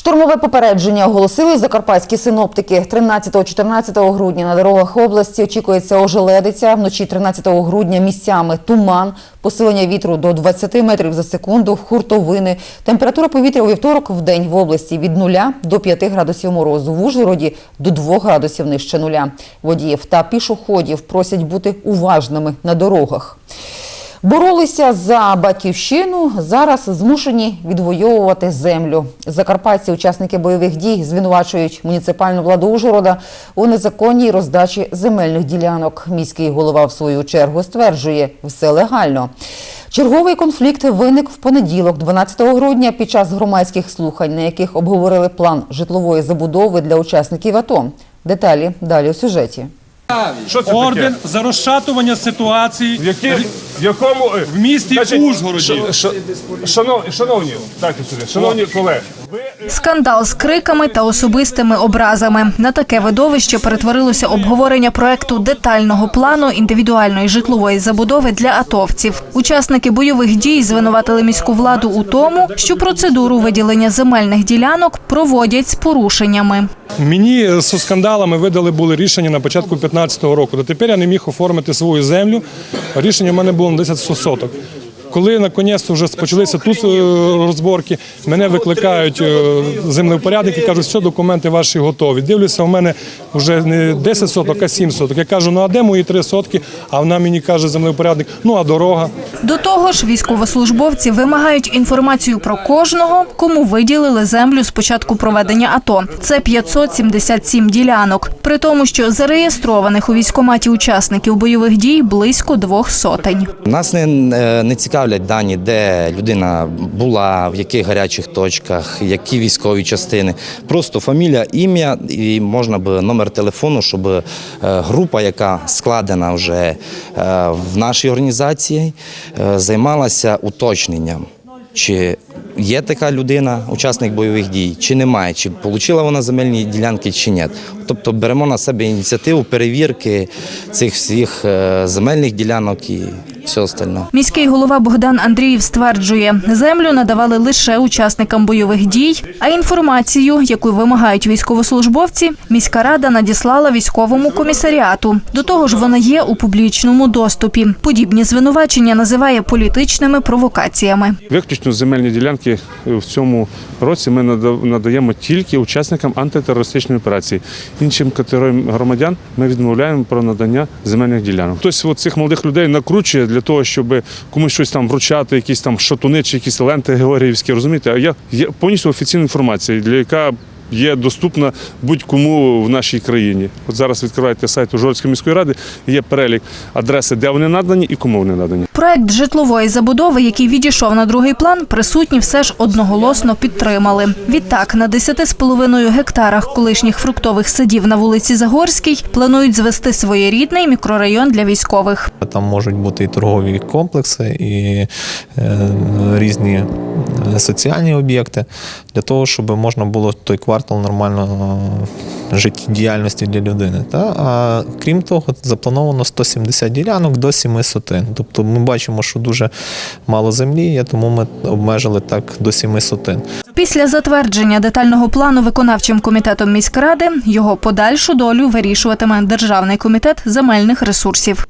Штормове попередження оголосили закарпатські синоптики. 13-14 грудня на дорогах області очікується ожеледиця. Вночі 13 грудня місцями туман, посилення вітру до 20 метрів за секунду, хуртовини. Температура повітря у вівторок в день в області від 0 до 5 градусів морозу. В Ужгороді до 2 градусів нижче нуля. Водіїв та пішоходів просять бути уважними на дорогах. Боролися за батьківщину, зараз змушені відвоювати землю. Закарпатці, учасники бойових дій, звинувачують муніципальну владу Ужгорода у незаконній роздачі земельних ділянок. Міський голова, в свою чергу, стверджує, все легально. Черговий конфлікт виник в понеділок, 12 грудня, під час громадських слухань, на яких обговорили план житлової забудови для учасників АТО. Деталі далі у сюжеті. Що це Орден таке? за розшатування ситуації В, які, в якому е, в місті Ужгороді. ш- ш- шанов- шановні, дайте сюди, шановні колеги, Скандал з криками та особистими образами. На таке видовище перетворилося обговорення проекту детального плану індивідуальної житлової забудови для атовців. Учасники бойових дій звинуватили міську владу у тому, що процедуру виділення земельних ділянок проводять з порушеннями. Мені е, з скандалами видали були рішення на початку 15-го року. Дотепер я не міг оформити свою землю. Рішення в мене було на 10 соток. Коли наконець вже почалися тут е, розборки, мене викликають е, землевпорядники, кажуть, що документи ваші готові. Дивлюся, у мене вже не 10 соток, а 7 соток. Я кажу, ну а де мої 3 сотки? А вона мені каже, землевпорядник, ну а дорога. До того ж, військовослужбовці вимагають інформацію про кожного, кому виділили землю з початку проведення АТО. Це 577 ділянок. При тому, що зареєстрованих у військкоматі учасників бойових дій близько двох сотень. Нас не, е, не цікавлять дані, де людина була, в яких гарячих точках, які військові частини. Просто фамілія, ім'я і можна б номер телефону, щоб е, група, яка складена вже е, в нашій організації, е, займалася уточненням. Чи є така людина, учасник бойових дій, чи немає, чи отримала вона земельні ділянки, чи ні. Тобто беремо на себе ініціативу перевірки цих всіх земельних ділянок і все остальне. Міський голова Богдан Андріїв стверджує, землю надавали лише учасникам бойових дій, а інформацію, яку вимагають військовослужбовці, міська рада надіслала військовому комісаріату. До того ж, вона є у публічному доступі. Подібні звинувачення називає політичними провокаціями. виключно земельні ділянки в цьому році ми нада- надаємо тільки учасникам антитерористичної операції. Іншим категоріям громадян ми відмовляємо про надання земельних ділянок. Хтось цих молодих людей накручує для того, щоб комусь щось там вручати, якісь там шатуни чи якісь ленти георгіївські, розумієте? Я є повністю офіційна інформація, для яка є доступна будь-кому в нашій країні. От зараз відкриваєте сайт Ужгородської міської ради, є перелік адреси, де вони надані і кому вони надані. Проект житлової забудови, який відійшов на другий план, присутні все ж одноголосно підтримали. Відтак, на 10,5 гектарах колишніх фруктових садів на вулиці Загорській планують звести своєрідний мікрорайон для військових. Там можуть бути і торгові комплекси, і е, різні е, соціальні об'єкти для того, щоб можна було той квартал нормально е, життєдіяльності для людини. Та? А крім того, заплановано 170 ділянок до 7 сотин. Тобто ми бачимо, що дуже мало землі є, тому ми обмежили так до 7 сотин. Після затвердження детального плану виконавчим комітетом міськради його подальшу долю вирішуватиме Державний комітет земельних ресурсів.